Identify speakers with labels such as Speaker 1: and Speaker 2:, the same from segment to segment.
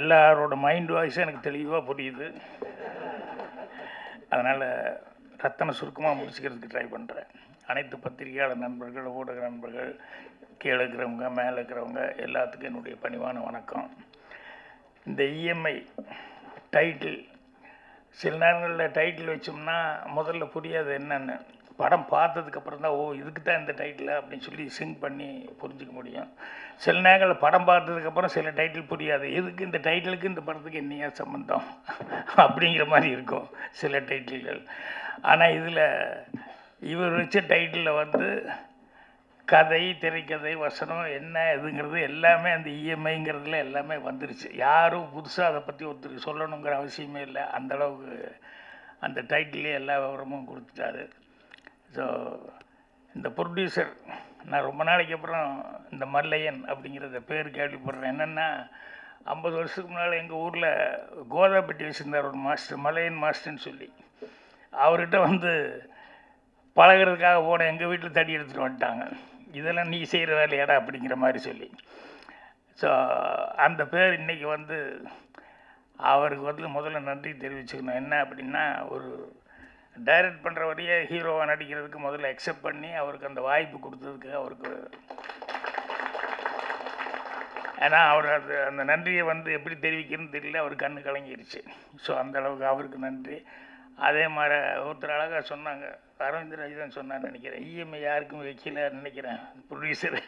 Speaker 1: எல்லாரோட மைண்ட் வாய்ஸும் எனக்கு தெளிவாக புரியுது. அதனால் ரத்தனை சுருக்கமாக முடிச்சுக்கிறதுக்கு ட்ரை பண்ணுறேன் அனைத்து பத்திரிகையாளர் நண்பர்கள் ஊடக நண்பர்கள் கீழே இருக்கிறவங்க மேலே இருக்கிறவங்க எல்லாத்துக்கும் என்னுடைய பணிவான வணக்கம். இந்த இஎம்ஐ டைட்டில் சில நேரங்களில் டைட்டில் வச்சோம்னா முதல்ல புரியாது என்னென்னு. படம் பார்த்ததுக்கப்புறம் தான் ஓ இதுக்கு தான் இந்த டைட்டில் அப்படின்னு சொல்லி சிங்க் பண்ணி புரிஞ்சுக்க முடியும். சில நேரங்களில் படம் பார்த்ததுக்கப்புறம் சில டைட்டில் புரியாது. எதுக்கு இந்த டைட்டிலுக்கு இந்த படத்துக்கு என்னையா சம்மந்தம் அப்படிங்கிற மாதிரி இருக்கும் சில டைட்டில்கள் ஆனால் இதில் இவர் வச்ச டைட்டிலில் வந்து கதை திரைக்கதை வசனம் என்ன எதுங்கிறது எல்லாமே அந்த இஎம்ஐங்கிறதுல எல்லாமே வந்துருச்சு. யாரும் புதுசாக அதை பற்றி ஒருத்தருக்கு சொல்லணுங்கிற அவசியமே இல்லை. அந்த அளவுக்கு அந்த டைட்டிலே எல்லா விவரமும் கொடுத்துட்டாரு. ஸோ இந்த ப்ரொடியூசர் நான் ரொம்ப நாளைக்கு அப்புறம் இந்த மல்லையன் அப்படிங்கிறத பேர் கேள்விப்படுறேன். என்னென்னா ஐம்பது வருஷத்துக்கு முன்னால் எங்கள் ஊரில் கோதாப்பட்டி வச்சுருந்தார் ஒரு மாஸ்டர் மலையன் மாஸ்டர்ன்னு சொல்லி. அவர்கிட்ட வந்து பழகிறதுக்காக போன எங்கள் வீட்டில் தடி எடுத்துகிட்டு வந்துட்டாங்க. இதெல்லாம் நீ செய்கிற வேலையாடா அப்படிங்கிற மாதிரி சொல்லி. ஸோ அந்த பேர் இன்றைக்கி வந்து அவருக்கு வந்து முதல்ல நன்றி தெரிவிச்சுக்கணும். என்ன அப்படின்னா ஒரு டைரக்ட் பண்ணுற வரையே ஹீரோவாக நடிக்கிறதுக்கு முதல்ல அக்செப்ட் பண்ணி அவருக்கு அந்த வாய்ப்பு கொடுத்ததுக்கு அவருக்கு ஏன்னா அவர் அது அந்த நன்றியை வந்து எப்படி தெரிவிக்கணும்னு தெரியல. அவர் கண்ணு கலங்கிருச்சு. ஸோ அந்த அளவுக்கு அவருக்கு நன்றி. அதே மாதிரி ஒருத்தர் அழகாக சொன்னாங்க. அரவிந்த் தான் சொன்னார் நினைக்கிறேன். இஎம்ஐ யாருக்கும் வைக்கல நினைக்கிறேன். ப்ரொடியூசர்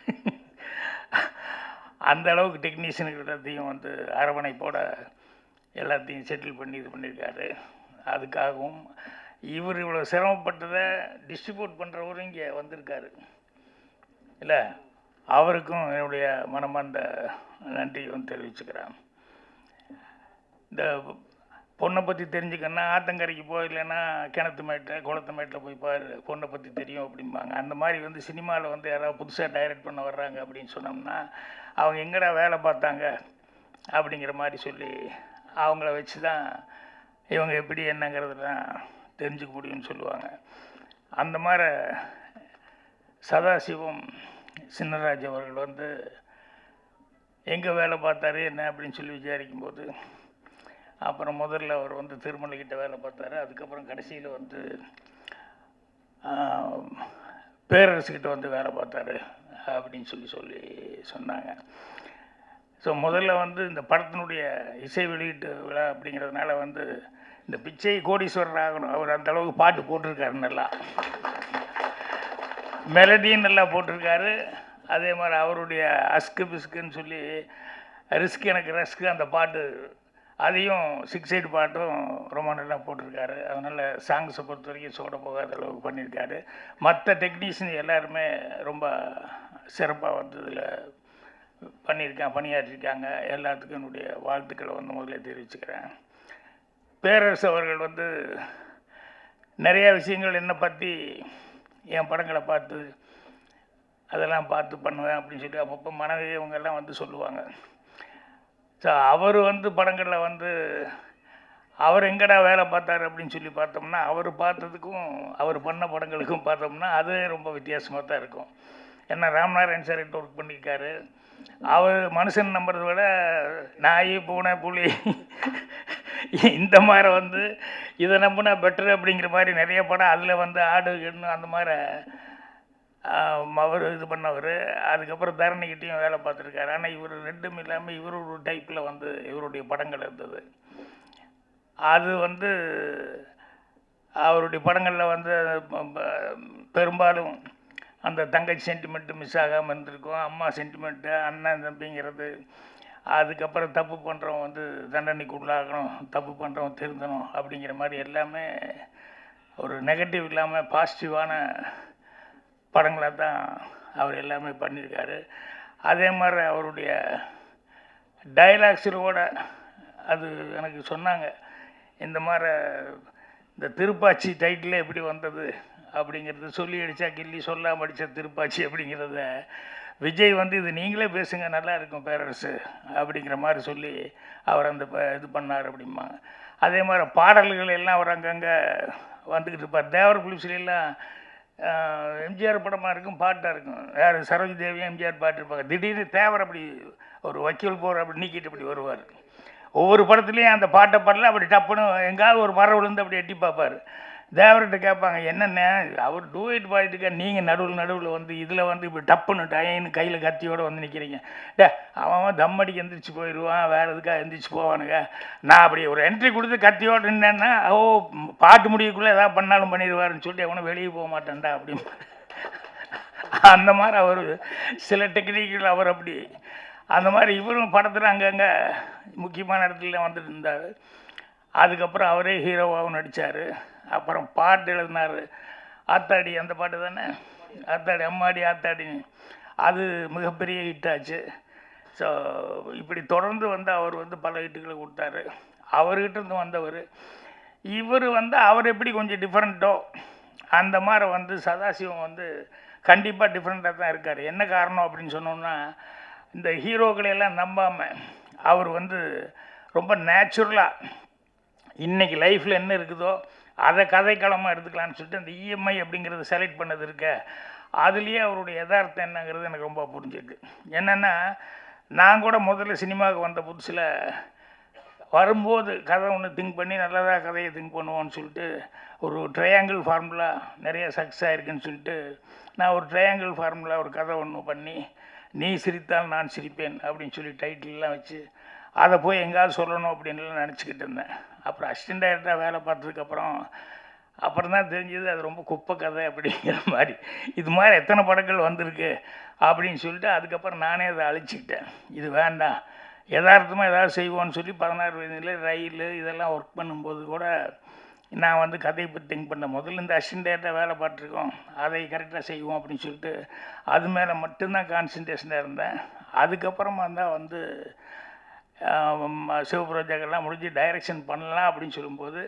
Speaker 1: அந்த அளவுக்கு டெக்னீஷியன்கிட்டத்தையும் வந்து அரவணைப்போட எல்லாத்தையும் செட்டில் பண்ணி இது பண்ணியிருக்காரு. அதுக்காகவும் இவர் இவ்வளோ சிரமப்பட்டதை டிஸ்ட்ரிபியூட் பண்ணுறவரும் இங்கே வந்திருக்காரு. இல்லை? அவருக்கும் என்னுடைய மனமார்ந்த நன்றியும் தெரிவிச்சுக்கிறேன். இந்த பொண்ணை பற்றி தெரிஞ்சுக்கன்னா ஆத்தங்கரைக்கு போய் இல்லைன்னா கிணத்து மேட்டில் குளத்து மேட்டில் போய் பாரு பொண்ணை பற்றி தெரியும் அப்படிம்பாங்க. அந்த மாதிரி வந்து சினிமாவில் வந்து யாராவது புதுசாக டைரக்ட் பண்ண வர்றாங்க அப்படின்னு சொன்னோம்னா அவங்க எங்கடா வேலை பார்த்தாங்க அப்படிங்கிற மாதிரி சொல்லி அவங்கள வச்சு தான் இவங்க எப்படி என்னங்கிறதுலாம் தெரிஞ்சுக்க முடியும்னு சொல்லுவாங்க. அந்த மாதிரி சதாசிவம் சின்னராஜ் அவர்கள் வந்து எங்கே வேலை பார்த்தாரு? என்ன? அப்படின்னு சொல்லி விசாரிக்கும்போது அப்புறம் முதல்ல அவர் வந்து திருமலைக்கிட்ட வேலை பார்த்தாரு. அதுக்கப்புறம் கடைசியில் வந்து பேரரசுக்கிட்ட வந்து வேலை பார்த்தாரு அப்படின்னு சொல்லி சொல்லி சொன்னாங்க. ஸோ முதல்ல வந்து இந்த படத்தினுடைய இசை வெளியீட்டு விழா அப்படிங்கிறதுனால வந்து இந்த பிச்சை கோடீஸ்வரர் ஆகணும். அவர் அந்த அளவுக்கு பாட்டு போட்டிருக்காரு நல்லா. மெலடியும் நல்லா போட்டிருக்காரு. அதே மாதிரி அவருடைய அஸ்கு பிஸ்குன்னு சொல்லி ரிஸ்க் எனக்கு ரஸ்க்கு அந்த பாட்டு. அதையும் சிக்ஸ் எயிட் பாட்டும் ரொம்ப நல்லா போட்டிருக்காரு. அதனால் சாங்ஸை பொறுத்த வரைக்கும் சோட போகாத அளவுக்கு பண்ணியிருக்காரு. மற்ற டெக்னீஷியன் எல்லாருமே ரொம்ப சிறப்பாக வந்து இதில் பண்ணியிருக்காங்க பணியாற்றிருக்காங்க. எல்லாத்துக்கும் என்னுடைய வாழ்த்துக்களை வந்து முதல்ல தெரிவிச்சுக்கிறேன். பேரரசு அவர்கள் வந்து நிறையா விஷயங்கள் என்னை பற்றி என் படங்களை பார்த்து அதெல்லாம் பார்த்து பண்ணுவேன் அப்படின்னு சொல்லி அப்பப்போ மனைவி இவங்கெல்லாம் வந்து சொல்லுவாங்க. ஸோ அவர் வந்து படங்களில் வந்து அவர் எங்கடா வேலை பார்த்தாரு அப்படின்னு சொல்லி பார்த்தோம்னா அவர் பார்த்ததுக்கும் அவர் பண்ண படங்களுக்கும் பார்த்தோம்னா அது ரொம்ப வித்தியாசமாக தான் இருக்கும். ஏன்னா ராம்நாராயண் சார் ஒர்க் பண்ணியிருக்காரு. அவர் மனுஷன் நம்புறதை விட நாய் பூனை புலி. இந்த மாதிரி வந்து இதை நம்பினா பெட்ரு அப்படிங்கிற மாதிரி நிறைய படம் அதில் வந்து ஆடு கண்ணு அந்த மாதிரி அவர் இது பண்ணவர். அதுக்கப்புறம் தரணிக்கிட்டையும் வேலை பார்த்துருக்காரு. ஆனால் இவர் ரெண்டும் இல்லாமல் இவர் ஒரு டைப்பில் வந்து இவருடைய படங்கள் இருந்தது. அது வந்து அவருடைய படங்களில் வந்து பெரும்பாலும் அந்த தங்கச்சி சென்டிமெண்ட்டு மிஸ் ஆகாமல் இருந்திருக்கும். அம்மா சென்டிமெண்ட்டு அண்ணன் தம்பிங்கிறது அதுக்கப்புறம் தப்பு பண்ணுறவன் வந்து தண்டனைக்கு உள்ளாகணும் தப்பு பண்ணுறவன் திருந்தணும் அப்படிங்கிற மாதிரி எல்லாமே ஒரு நெகட்டிவ் இல்லாமல் பாசிட்டிவான படங்களாக தான் அவர் எல்லாமே பண்ணியிருக்காரு. அதே மாதிரி அவருடைய டைலாக்ஸிலோட அது எனக்கு சொன்னாங்க இந்த மாதிரி இந்த திருப்பாச்சி டைட்டிலே எப்படி வந்தது அப்படிங்கிறது சொல்லி அடித்தா கில்லி சொல்லாமல் அடித்த திருப்பாச்சி அப்படிங்கிறத விஜய் வந்து இது நீங்களே பேசுங்க நல்லா இருக்கும் பேரரசு அப்படிங்கிற மாதிரி சொல்லி அவர் அந்த ப- இது பண்ணார் அப்படிம்பாங்க. அதே மாதிரி பாடல்கள் எல்லாம் அவர் அங்கங்கே வந்துக்கிட்டு இருப்பார். தேவர் புலிஸ்லாம் எம்ஜிஆர் படமாக இருக்கும் பாட்டாக இருக்கும். யார்? சரோஜி தேவி எம்ஜிஆர் பாட்டு இருப்பாங்க. திடீர்னு தேவர் அப்படி ஒரு வக்கீல் போகிற அப்படி நீக்கிட்டு அப்படி வருவார். ஒவ்வொரு படத்துலேயும் அந்த பாட்டை பாடல அப்படி டப்புன்னு எங்காவது ஒரு மரம் விழுந்து அப்படி எட்டி பார்ப்பார். தேவர்கிட்ட கேட்பாங்க என்னென்ன அவர் டூயிட் பாடிட்டுக்க நீங்கள் நடுவில் நடுவில் வந்து இதில் வந்து இப்படி டப்புன்னு டயன்னு கையில் கத்தியோடு வந்து நிற்கிறீங்க டே அவன் அவன் தம் அடிக்க எந்திரிச்சு போயிடுவான் வேறு எதுக்காக எந்திரிச்சு போவானுங்க? நான் அப்படி ஒரு என்ட்ரி கொடுத்து கத்தியோடு நின்னேன்னா ஓ பாட்டு முடியக்குள்ளே எதாவது பண்ணாலும் பண்ணிடுவாருன்னு சொல்லிட்டு அவனும் வெளியே போக மாட்டேன்டா அப்படின்னு. அந்த மாதிரி அவர் சில டெக்னிக்கில் அவர் அப்படி. அந்த மாதிரி இவரும் படத்தில் அங்கங்கே முக்கியமான இடத்துல வந்துட்டு இருந்தார். அதுக்கப்புறம் அவரே ஹீரோவாகவும் நடித்தார் அப்புறம் பாட்டு எழுதினார். ஆத்தாடி அந்த பாட்டு தானே? ஆத்தாடி அம்மாடி ஆத்தாடின்னு அது மிகப்பெரிய ஹிட் ஆச்சு ஸோ இப்படி தொடர்ந்து வந்து அவர் வந்து பல ஹிட்டுகளை கொடுத்தாரு. அவர்கிட்ட இருந்து வந்தவர். இவர் வந்து அவர் எப்படி கொஞ்சம் டிஃப்ரெண்ட்டோ அந்த மாதிரி வந்து சதாசிவம் வந்து கண்டிப்பாக டிஃப்ரெண்ட்டாக தான் இருக்கார். என்ன காரணம் அப்படின்னு சொன்னோம்னா இந்த ஹீரோக்களை எல்லாம் நம்பாமல் அவர் வந்து ரொம்ப நேச்சுரலாக இன்றைக்கி லைஃப்பில் என்ன இருக்குதோ அதை கதைக்களமாக எடுத்துக்கலான்னு சொல்லிட்டு அந்த இஎம்ஐ அப்படிங்கிறத செலக்ட் பண்ணது இருக்க. அதுலேயே அவருடைய யதார்த்தம் என்னங்கிறது எனக்கு ரொம்ப புரிஞ்சிருக்கு. என்னென்னா நான் கூட முதல்ல சினிமாவுக்கு வந்த புதுசில் வரும்போது கதை ஒன்று திங்க் பண்ணி நல்லதாக கதையை திங்க் பண்ணுவோன்னு சொல்லிட்டு ஒரு ட்ரையாங்கிள் ஃபார்முலா நிறைய சக்ஸஸ் ஆகிருக்குன்னு சொல்லிட்டு நான் ஒரு ட்ரையாங்கிள் ஃபார்முலா ஒரு கதை ஒன்று பண்ணி நீ சிரித்தால் நான் சிரிப்பேன் அப்படின்னு சொல்லி டைட்டில்லாம் வச்சு அதை போய் எங்கேயாவது சொல்லணும் அப்படின்லாம் நினச்சிக்கிட்டு இருந்தேன். அப்புறம் அசிஸ்டன்ட் டைரக்டராக வேலை பார்த்ததுக்கப்புறம் அப்புறம் தான் தெரிஞ்சது அது ரொம்ப குப்பை கதை அப்படிங்கிற மாதிரி. இது மாதிரி எத்தனை படங்கள் வந்திருக்கு அப்படின்னு சொல்லிட்டு அதுக்கப்புறம் நானே அதை அழிச்சிக்கிட்டேன். இது வேண்டாம். யதார்த்தமாக ஏதாவது செய்வோன்னு சொல்லி பதினாறு வயதுல ரயில் இதெல்லாம் ஒர்க் பண்ணும்போது கூட நான் வந்து கதையை பற்றி திங்க் பண்ண முதல்ல இந்த அசிஸ்டன்ட் வேலை பார்த்துருக்கோம். அதை கரெக்டாக செய்வோம் அப்படின்னு சொல்லிட்டு அது மேலே மட்டும்தான் கான்சன்ட்ரேஷனாக இருந்தேன். அதுக்கப்புறமா தான் வந்து சிவபுரோஜாக்கெல்லாம் முடிஞ்சு டைரக்ஷன் பண்ணலாம் அப்படின்னு சொல்லும்போது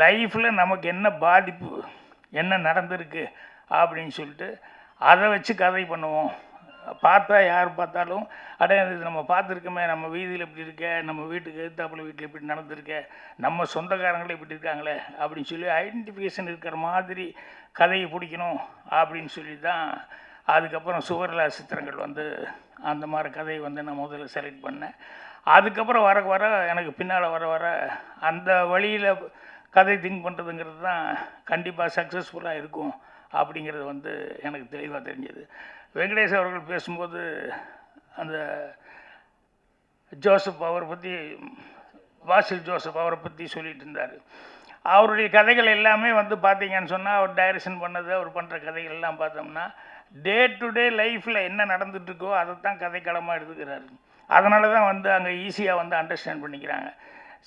Speaker 1: லைஃப்பில் நமக்கு என்ன பாதிப்பு என்ன நடந்திருக்கு அப்படின்னு சொல்லிட்டு அதை வச்சு கதை பண்ணுவோம். பார்த்தா யார் பார்த்தாலும் அடே இது நம்ம பார்த்துருக்கோமே நம்ம வீதியில் இப்படி இருக்க நம்ம வீட்டுக்கு எதிர்த்தாப்புல வீட்டில் இப்படி நடந்திருக்க நம்ம சொந்தக்காரங்களே இப்படி இருக்காங்களே அப்படின்னு சொல்லி ஐடென்டிஃபிகேஷன் இருக்கிற மாதிரி கதையை பிடிக்கணும் அப்படின்னு சொல்லி தான் அதுக்கப்புறம் சுவர்லா சித்திரங்கள் வந்து அந்த மாதிரி கதையை வந்து நான் முதல்ல செலக்ட் பண்ணேன். அதுக்கப்புறம் வர வர எனக்கு பின்னால் வர வர அந்த வழியில் கதை திங்க் பண்ணுறதுங்கிறது தான் கண்டிப்பாக சக்ஸஸ்ஃபுல்லாக இருக்கும் அப்படிங்கிறது வந்து எனக்கு தெளிவாக தெரிஞ்சது. வெங்கடேஷ் அவர்கள் பேசும்போது அந்த ஜோசப் அவரை பற்றி வாசில் ஜோசப் அவரை பற்றி சொல்லிட்டு இருந்தார். அவருடைய கதைகள் எல்லாமே வந்து பார்த்தீங்கன்னு சொன்னால் அவர் டைரக்ஷன் பண்ணது அவர் பண்ணுற கதைகள் எல்லாம் பார்த்தோம்னா டே டு டே லைஃப்பில் என்ன நடந்துட்டுருக்கோ அதை தான் கதைக்களமாக எடுத்துக்கிறாரு. அதனால தான் வந்து அங்கே ஈஸியாக வந்து அண்டர்ஸ்டாண்ட் பண்ணிக்கிறாங்க.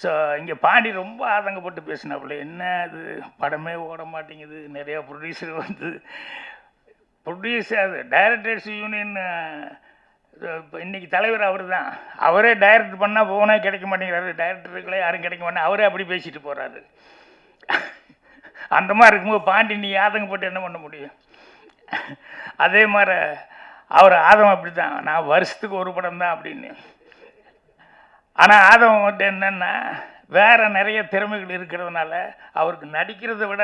Speaker 1: ஸோ இங்கே பாண்டி ரொம்ப ஆதங்கப்பட்டு பேசினாப்புல என்ன இது படமே ஓட மாட்டேங்குது. நிறையா ப்ரொடியூசர் வந்து ப்ரொடியூசர் அது டைரக்டர்ஸ் யூனியன் இப்போ இன்றைக்கி தலைவர் அவர் தான் அவரே டைரக்ட் பண்ணால் போனே கிடைக்க மாட்டேங்கிறாரு. டைரக்டருக்களே யாரும் கிடைக்க மாட்டேன் அவரே அப்படி பேசிட்டு போகிறாரு அந்த மாதிரி இருக்கும்போது பாண்டி நீ ஆதங்கப்பட்டு என்ன பண்ண முடியும்? அதே மாதிரி அவர் ஆதம் அப்படி தான் நான் வருஷத்துக்கு ஒரு படம் தான் அப்படின்னு. ஆனால் ஆதம் வந்து என்னென்னா வேறு நிறைய திறமைகள் இருக்கிறதுனால அவருக்கு நடிக்கிறத விட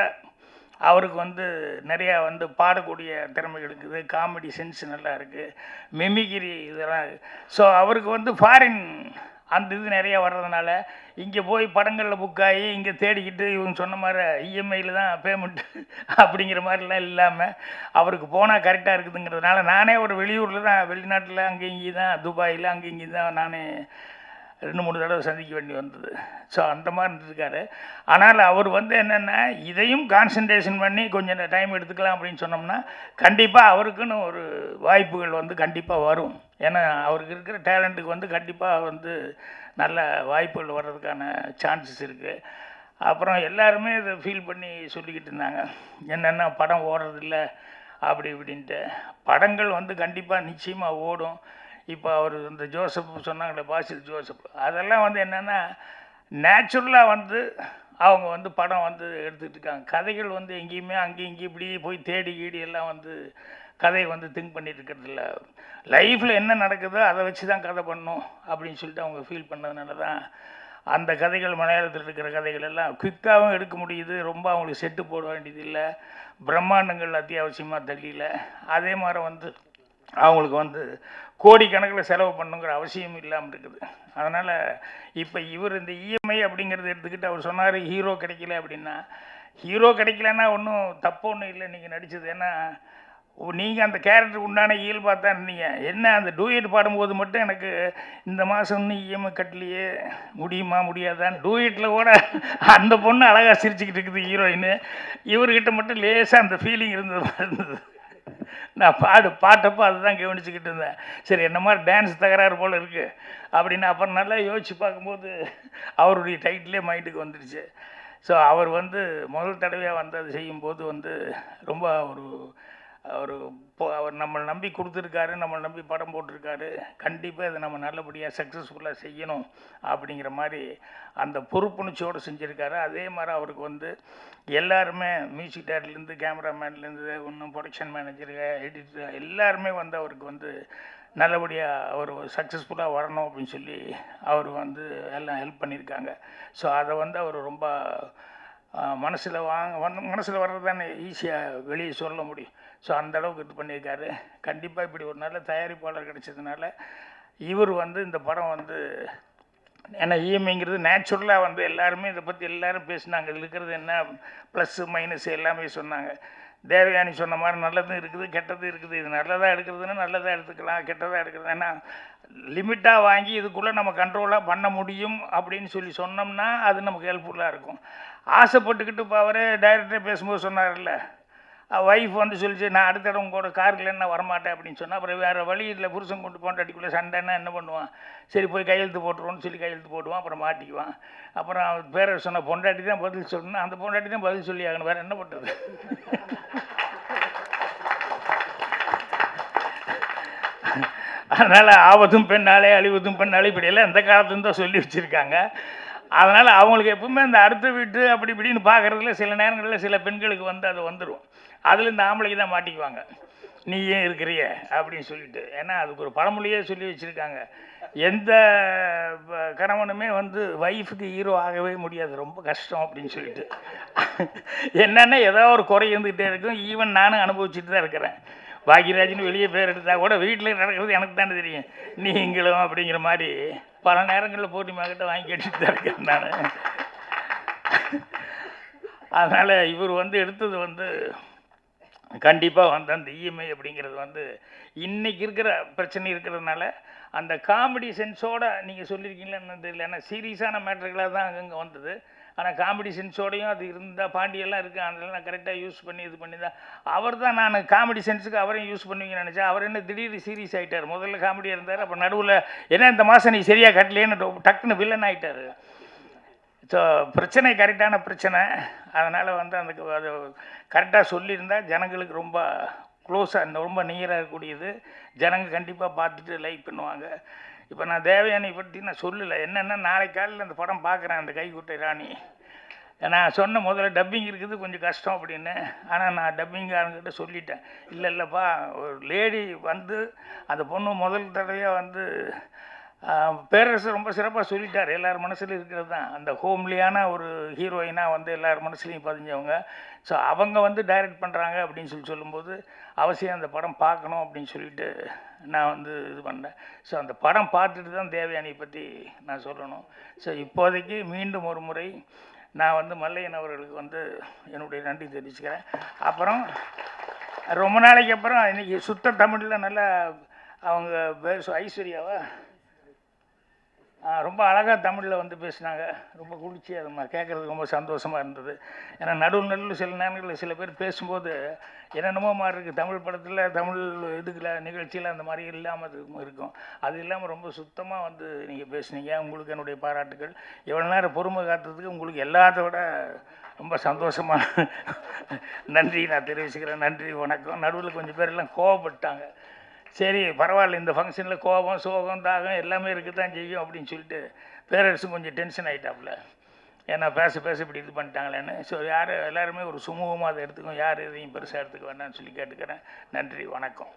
Speaker 1: அவருக்கு வந்து நிறையா வந்து பாடக்கூடிய திறமைகள் இருக்குது. காமெடி சென்ஸ் நல்லா இருக்குது மெமிகிரி இதெல்லாம். ஸோ அவருக்கு வந்து ஃபாரின் அந்த இது நிறையா வர்றதுனால இங்கே போய் படங்களில் புக் ஆகி இங்கே தேடிக்கிட்டு இவங்க சொன்ன மாதிரி இஎம்ஐயில் தான் பேமெண்ட் அப்படிங்கிற மாதிரிலாம் இல்லாமல் அவருக்கு போனால் கரெக்டாக இருக்குதுங்கிறதுனால நானே ஒரு வெளியூரில் தான் வெளிநாட்டில் அங்கே இங்கே தான் துபாயில் அங்கே இங்கே தான் நானே ரெண்டு மூணு தடவை சந்திக்க வேண்டி வந்தது. ஸோ அந்த மாதிரி இருந்திருக்காரு. ஆனால் அவர் வந்து என்னென்னா இதையும் கான்சன்ட்ரேஷன் பண்ணி கொஞ்சம் டைம் எடுத்துக்கலாம் அப்படின்னு சொன்னோம்னா கண்டிப்பாக அவருக்குன்னு ஒரு வாய்ப்புகள் வந்து கண்டிப்பாக வரும். ஏன்னா அவருக்கு இருக்கிற டேலண்ட்டுக்கு வந்து கண்டிப்பாக வந்து நல்ல வாய்ப்புகள் வர்றதுக்கான சான்சஸ் இருக்குது அப்புறம் எல்லாருமே இதை ஃபீல் பண்ணி சொல்லிக்கிட்டு இருந்தாங்க. என்னென்னா படம் ஓடுறதில்ல அப்படி இப்படின்ட்டு. படங்கள் வந்து கண்டிப்பாக நிச்சயமாக ஓடும். இப்போ அவர் இந்த ஜோசப் சொன்னாங்களே பாசில் ஜோசப். அதெல்லாம் வந்து என்னென்னா நேச்சுரலாக வந்து அவங்க வந்து படம் வந்து எடுத்துகிட்டு இருக்காங்க. கதைகள் வந்து எங்கேயுமே அங்கேயும் இங்கேயும் இப்படி போய் தேடி கீடி எல்லாம் வந்து கதையை வந்து திங்க் பண்ணிட்டு இருக்கிறதில்ல லைஃப்பில் என்ன நடக்குதோ அதை வச்சு தான் கதை பண்ணும் அப்படின்னு சொல்லிட்டு அவங்க ஃபீல் பண்ணதுனால தான் அந்த கதைகள் மலையாளத்தில் இருக்கிற கதைகள் எல்லாம் குயிக்காகவும் எடுக்க முடியுது. ரொம்ப அவங்களுக்கு செட்டு போட வேண்டியது இல்லை. பிரம்மாண்டங்கள் அத்தியாவசியமாக தெரியல. அதே மாதிரி வந்து அவங்களுக்கு வந்து கோடிக்கணக்கில் செலவு பண்ணுங்கிற அவசியம் இல்லாமல் இருக்குது. அதனால் இப்போ இவர் இந்த இஎம்ஐ அப்படிங்கிறத எடுத்துக்கிட்டு அவர் சொன்னார் ஹீரோ கிடைக்கல அப்படின்னா ஹீரோ கிடைக்கலன்னா ஒன்றும் தப்பு ஒன்றும் இல்லை நீங்கள் நடித்தது ஏன்னா நீங்கள் அந்த கேரக்டருக்கு உண்டான இயல்பாக தான் இருந்தீங்க. என்ன அந்த டூயட் பாடும்போது மட்டும் எனக்கு இந்த மாதம் இன்னும் இஎம்ஐ கட்டலையே முடியுமா முடியாதான்னு டூயட்டில் கூட அந்த பொண்ணு அழகாக சிரிச்சுக்கிட்டு இருக்குது ஹீரோயின். இவர்கிட்ட மட்டும் லேசாக அந்த ஃபீலிங் இருந்தது இருந்தது. நான் பாடு பாட்டப்போ அதுதான் கவனிச்சுக்கிட்டு இருந்தேன். சரி என்ன மாதிரி டான்ஸ் தகராறு போல் இருக்குது அப்படின்னு அப்புறம் நல்லா யோசித்து பார்க்கும்போது அவருடைய டைட்டிலே மைண்டுக்கு வந்துடுச்சு ஸோ அவர் வந்து முதல் தடவையாக வந்து அது செய்யும்போது வந்து ரொம்ப ஒரு அவர் இப்போ அவர் நம்மளை நம்பி கொடுத்துருக்காரு நம்மளை நம்பி படம் போட்டிருக்காரு. கண்டிப்பாக இதை நம்ம நல்லபடியாக சக்ஸஸ்ஃபுல்லாக செய்யணும் அப்படிங்கிற மாதிரி அந்த பொறுப்புணர்ச்சியோடு செஞ்சுருக்காரு. அதே மாதிரி அவருக்கு வந்து எல்லாருமே மியூசிக் டேரக்டர்லேருந்து கேமராமேன்லேருந்து இன்னும் ப்ரொடக்ஷன் மேனேஜருங்க எடிட்டர் எல்லாருமே வந்து அவருக்கு வந்து நல்லபடியாக அவர் சக்ஸஸ்ஃபுல்லாக வரணும் அப்படின்னு சொல்லி அவர் வந்து எல்லாம் ஹெல்ப் பண்ணியிருக்காங்க. ஸோ அதை வந்து அவர் ரொம்ப மனசில் வாங்க வந்து மனசில் வர்றது தானே ஈஸியாக வெளியே சொல்ல முடியும். ஸோ அந்த அளவுக்கு இது பண்ணியிருக்காரு. கண்டிப்பாக இப்படி ஒரு நல்ல தயாரிப்பாளர் கிடைச்சதுனால இவர் வந்து இந்த படம் வந்து ஏன்னா இஎம்ஐங்கிறது நேச்சுரலாக வந்து எல்லாருமே இதை பற்றி எல்லாரும் பேசினாங்க. இதில் இருக்கிறது என்ன ப்ளஸ்ஸு மைனஸ் எல்லாமே சொன்னாங்க. தேவயானி சொன்ன மாதிரி நல்லதும் இருக்குது கெட்டதும் இருக்குது. இது நல்லதாக எடுக்கிறதுன்னா நல்லதாக எடுத்துக்கலாம் கெட்டதாக எடுக்கிறது. ஏன்னா லிமிட்டாக வாங்கி இதுக்குள்ளே நம்ம கண்ட்ரோலாக பண்ண முடியும் அப்படின்னு சொல்லி சொன்னோம்னா அது நமக்கு ஹெல்ப்ஃபுல்லாக இருக்கும். ஆசைப்பட்டுக்கிட்டு இப்போ அவரே டைரக்டரே பேசும்போது சொன்னார்ல ஒய்ஃப் வந்து சொல்லிச்சு நான் அடுத்த இடம் உங்களோட காருக்கு என்ன வரமாட்டேன் அப்படின்னு சொன்னால் அப்புறம் வேறு வழி புருஷன் கொண்டு போண்டாட்டிக்குள்ளே சண்டைன்னா என்ன பண்ணுவான்? சரி போய் கையெழுத்து போட்டுருவோன்னு சொல்லி கையெழுத்து போடுவான் அப்புறம் மாட்டிக்குவான். அப்புறம் அவன் பேரை சொன்ன பொண்டாட்டி தான் பதில் சொல்லணும் அந்த பொண்டாட்டி தான் பதில் சொல்லி ஆகணும் வேறு என்ன பண்ணுறது அதனால் ஆபத்தும் பெண்ணாலே அழிவதும் பெண்ணாலே இப்படியெல்லாம் இந்த காலத்துலேருந்து தான் சொல்லி வச்சுருக்காங்க. அதனால் அவங்களுக்கு எப்பவுமே அந்த அடுத்த வீட்டு அப்படி இப்படின்னு பார்க்குறதுல சில நேரங்களில் சில பெண்களுக்கு வந்து அது வந்துடும் அதில் இந்த ஆம்பளைக்கு தான் மாட்டிக்குவாங்க. நீ ஏன் இருக்கிறிய? அப்படின்னு சொல்லிட்டு. ஏன்னா அதுக்கு ஒரு பழமொழியே சொல்லி வச்சுருக்காங்க. எந்த கணவனுமே வந்து ஒய்ஃபுக்கு ஹீரோ ஆகவே முடியாது. ரொம்ப கஷ்டம் அப்படின்னு சொல்லிட்டு. என்னென்னா ஏதோ ஒரு குறை இருந்துக்கிட்டே இருக்கும். ஈவன் நானும் அனுபவிச்சுட்டு தான் இருக்கிறேன். பாக்யராஜ்னு வெளியே பேர் எடுத்தால் கூட வீட்டில் நடக்கிறது எனக்கு தானே தெரியும். நீங்களும் அப்படிங்கிற மாதிரி பல நேரங்களில் பூர்ணிமா வாங்கி கேட்டுட்டு தான் இருக்கேன் நான். அதனால் இவர் வந்து எடுத்தது வந்து கண்டிப்பாக வந்து அந்த இஎம்ஐ அப்படிங்கிறது வந்து இன்றைக்கி இருக்கிற பிரச்சனை இருக்கிறதுனால அந்த காமெடி சென்ஸோட நீங்கள் சொல்லியிருக்கீங்களா என்னன்னு தெரியல. ஏன்னா சீரியஸான மேட்டர்களாக தான் அங்கங்கே வந்தது. ஆனால் காமெடி சென்ஸோடையும் அது இருந்தால் பாண்டியெல்லாம் இருக்குது அதெல்லாம் நான் கரெக்டாக யூஸ் பண்ணி இது பண்ணி தான். அவர் தான் நான் காமெடி சென்ஸுக்கு அவரையும் யூஸ் பண்ணுவீங்கன்னு நினச்சேன். அவர் என்ன திடீர்னு சீரியஸ் ஆகிட்டார் முதல்ல காமெடியாக இருந்தார். அப்போ நடுவில் ஏன்னா இந்த மாதம் நீ சரியாக கட்டலேன்னு டக்குன்னு வில்லன் ஆகிட்டார் ஸோ பிரச்சனை கரெக்டான பிரச்சனை. அதனால் வந்து அந்த அது கரெக்டாக சொல்லியிருந்தால் ஜனங்களுக்கு ரொம்ப க்ளோஸாக ரொம்ப நியராக இருக்கக்கூடியது. ஜனங்கள் கண்டிப்பாக பார்த்துட்டு லைக் பண்ணுவாங்க. இப்போ நான் தேவயானி பற்றி நான் சொல்லலை. என்னென்னா நாளைக்கு காலையில் அந்த படம் பார்க்குறேன் அந்த கைக்குட்டை ராணி. நான் சொன்ன முதல்ல டப்பிங் இருக்குது கொஞ்சம் கஷ்டம் அப்படின்னு. ஆனால் நான் டப்பிங்காரங்கிட்ட சொல்லிட்டேன். இல்லை இல்லைப்பா ஒரு லேடி வந்து அந்த பொண்ணு முதல் தடவையாக வந்து பேரரசு ரொம்ப சிறப்பாக சொல்லிட்டார். எல்லார் மனசுலையும் இருக்கிறது தான். அந்த ஹோம்லியான ஒரு ஹீரோயினாக வந்து எல்லார் மனசுலையும் பதிஞ்சவங்க. ஸோ அவங்க வந்து டைரக்ட் பண்ணுறாங்க அப்படின்னு சொல்லி சொல்லும்போது அவசியம் அந்த படம் பார்க்கணும் அப்படின்னு சொல்லிட்டு நான் வந்து இது பண்ணேன். ஸோ அந்த படம் பார்த்துட்டு தான் தேவயானியை பற்றி நான் சொல்லணும். ஸோ இப்போதைக்கு மீண்டும் ஒரு முறை நான் வந்து மல்லையன் அவர்களுக்கு வந்து என்னுடைய நன்றி தெரிவிச்சுக்கிறேன். அப்புறம் ரொம்ப நாளைக்கு அப்புறம் இன்றைக்கி சுத்த தமிழில் நல்லா அவங்க பேச ஐஸ்வர்யாவா ரொம்ப அழகாக தமிழில் வந்து பேசினாங்க. ரொம்ப குளிர்ச்சியாக அது கேட்குறதுக்கு ரொம்ப சந்தோஷமாக இருந்தது. ஏன்னா நடுவில் நடுவில் சில நேரங்களில் சில பேர் பேசும்போது என்னென்னமோ மாதிரி இருக்குது தமிழ் படத்தில் தமிழ் இதுக்கில் நிகழ்ச்சியில் அந்த மாதிரி இல்லாமல் இருக்கும் இருக்கும். அது இல்லாமல் ரொம்ப சுத்தமாக வந்து நீங்கள் பேசுனீங்க. உங்களுக்கு என்னுடைய பாராட்டுகள். இவ்வளோ நேரம் பொறுமை காத்துறதுக்கு உங்களுக்கு எல்லாத்த விட ரொம்ப சந்தோஷமாக நன்றி. நான் தெரிவிச்சுக்கிறேன். நன்றி வணக்கம். நடுவில் கொஞ்சம் பேர் எல்லாம் கோவப்பட்டாங்க. சரி பரவாயில்ல இந்த ஃபங்க்ஷனில் கோபம் சோகம் தாகம் எல்லாமே இருக்க தான் செய்யும் அப்படின்னு சொல்லிட்டு பேரரசு கொஞ்சம் டென்ஷன் ஆகிட்டாப்புல ஏன்னா பேச பேச இப்படி இது பண்ணிட்டாங்களேன்னு. ஸோ யார் எல்லாருமே ஒரு சுமூகமாக அதை எடுத்துக்கும் யார் எதையும் பெருசாக எடுத்துக்க வேண்டாம்னு சொல்லி கேட்டுக்கிறேன். நன்றி வணக்கம்.